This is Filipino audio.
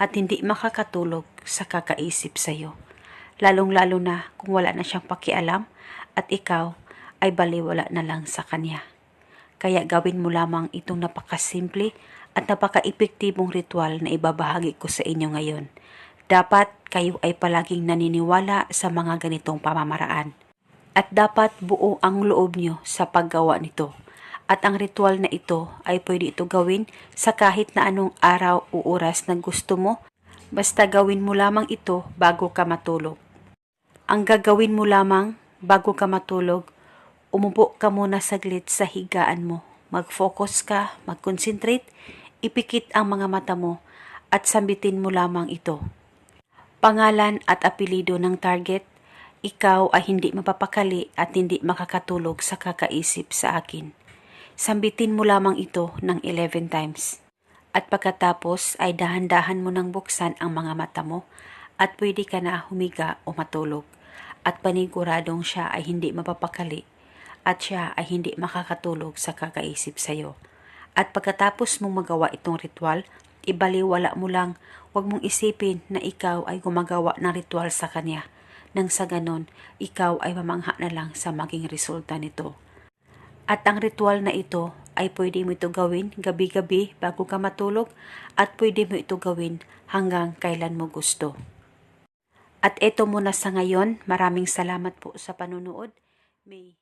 at hindi makakatulog sa kakaisip sa'yo? Lalong-lalo na kung wala na siyang pakialam at ikaw ay baliwala na lang sa kanya. Kaya gawin mo lamang itong napakasimple at napaka-epektibong ritual na ibabahagi ko sa inyo ngayon. Dapat kayo ay palaging naniniwala sa mga ganitong pamamaraan. At dapat buo ang loob nyo sa paggawa nito. At ang ritual na ito ay pwede ito gawin sa kahit na anong araw o oras na gusto mo. Basta gawin mo lamang ito bago ka matulog. Ang gagawin mo lamang bago ka matulog, umupo ka muna saglit sa higaan mo. Mag-focus ka, mag-concentrate, ipikit ang mga mata mo at sambitin mo lamang ito. Pangalan at apelido ng target, ikaw ay hindi mapapakali at hindi makakatulog sa kakaisip sa akin. Sambitin mo lamang ito ng 11 times. At pagkatapos ay dahan-dahan mo nang buksan ang mga mata mo at pwede ka na humiga o matulog. At paniguradong siya ay hindi mapapakali at siya ay hindi makakatulog sa kakaisip sa iyo. At pagkatapos mong magawa itong ritual, ibaliwala mo lang, huwag mong isipin na ikaw ay gumagawa ng ritual sa kanya. Nang sa ganon, ikaw ay mamangha na lang sa maging resulta nito. At ang ritual na ito ay pwede mo ito gawin gabi-gabi bago ka matulog at pwede mo ito gawin hanggang kailan mo gusto. At ito muna sa ngayon. Maraming salamat po sa panunood. May.